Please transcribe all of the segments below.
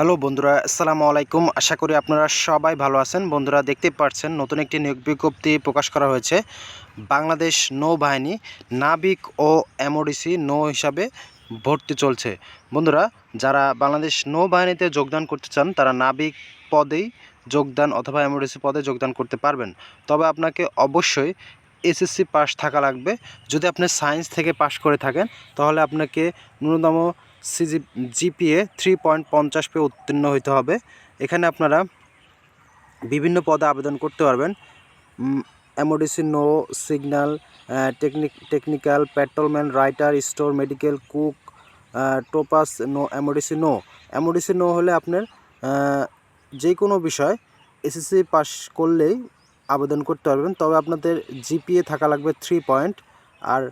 Hello বন্ধুরা, আসসালামু আলাইকুম। আশা করি আপনারা সবাই ভালো আছেন। বন্ধুরা, দেখতে পাচ্ছেন নতুন একটি নিয়োগ বিজ্ঞপ্তি প্রকাশ করা হয়েছে। বাংলাদেশ নৌবাহিনী, নাবিক ও এমওডিসি নৌ হিসাবে ভর্তি চলছে। বন্ধুরা, যারা বাংলাদেশ নৌবাহিনীতে যোগদান করতে চান, তারা নাবিক পদেই যোগদান অথবা এমওডিসি পদে যোগদান করতে পারবেন। তবে আপনাকে অবশ্যই এসএসসি পাস থাকা লাগবে। যদি আপনি সায়েন্স থেকে পাশ করে থাকেন, তাহলে আপনাকে ন্যূনতম সিজি জিপিএ থ্রি পয়েন্ট পঞ্চাশ পেয়ে উত্তীর্ণ হইতে হবে। এখানে আপনারা বিভিন্ন পদে আবেদন করতে পারবেন। MODC no signal technique technical petrolman writer store medical cook topass no MODC no MODC no হলে আপনার যে কোনো বিষয় এসএসসি পাস করলেই আবেদন করতে পারবেন। তবে আপনাদের জিপিএ থাকা লাগবে থ্রি পয়েন্ট আর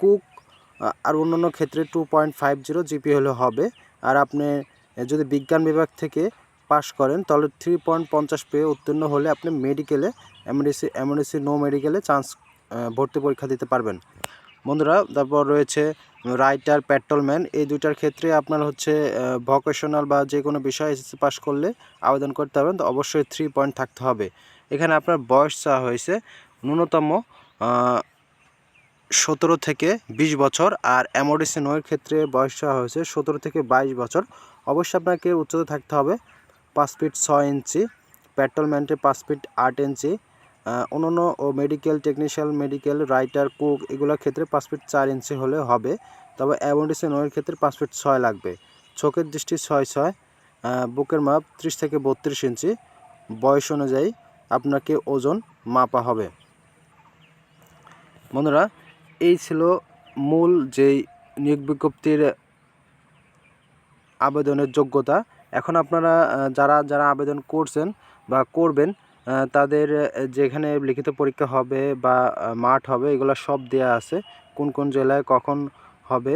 কুক আর অন্যান্য ক্ষেত্রে two point five zero GP হলে হবে। আর আপনি যদি বিজ্ঞান বিভাগ থেকে পাশ করেন, তাহলে থ্রি পয়েন্ট পঞ্চাশ পেয়ে উত্তীর্ণ হলে আপনি মেডিকেলে এমডিসি এমডিসি নো মেডিকেলে চান্স ভর্তি পরীক্ষা দিতে পারবেন। বন্ধুরা, তারপর রয়েছে রাইটার পেট্রোলম্যান এই দুইটার ক্ষেত্রে আপনার হচ্ছে ভোকেশনাল বা যে কোনো বিষয় এসএসসি পাস করলে আবেদন করতে পারবেন। তো অবশ্যই থ্রি পয়েন্ট থাকতে হবে। এখানে আপনার বয়স চাওয়া হয়েছে ন্যূনতম সতেরো থেকে বিশ বছর আর এমওডিসি নয়ের ক্ষেত্রে বয়স চাওয়া হয়েছে সতেরো থেকে বাইশ বছর। অবশ্যই আপনাকে উচ্চতা থাকতে হবে পাঁচ ফিট ছয় ইঞ্চি পেট্রোলম্যান্টে পাঁচ ফিট আট ইঞ্চি অন্যান্য ও medical technical medical, writer, cook এগুলোর ক্ষেত্রে পাঁচ ফিট চার ইঞ্চি হলে হবে। তবে এমওডিসি নয়ের ক্ষেত্রে পাঁচ ফিট ছয় লাগবে। চোখের দৃষ্টি ছয় ছয় বুকের মাপ ত্রিশ থেকে বত্রিশ ইঞ্চি। বয়স অনুযায়ী আপনাকে ওজন মাপা হবে। বন্ধুরা, এই ছিল মূল যেই নিয়োগ বিজ্ঞপ্তির আবেদনের যোগ্যতা। এখন আপনারা যারা যারা আবেদন করছেন বা করবেন তাদের যেখানে লিখিত পরীক্ষা হবে বা মাঠ হবে, এগুলো সব দেয়া আছে। কোন কোন জেলায় কখন হবে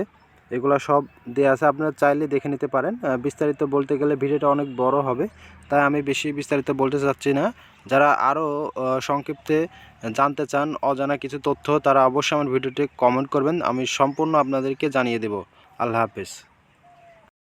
এগুলো সব দেওয়া আছে। আপনারা চাইলে দেখে নিতে পারেন। বিস্তারিত বলতে গেলে ভিডিওটা অনেক বড় হবে। তাই আমি বেশি বিস্তারিত বলতে চাচ্ছি না। যারা আরও সংক্ষিপ্তে জানতে চান, অজানা কিছু তথ্য, তারা অবশ্যই আমার ভিডিওটি কমেন্ট করবেন। আমি সম্পূর্ণ আপনাদেরকে জানিয়ে দেব। আল্লাহ হাফেজ।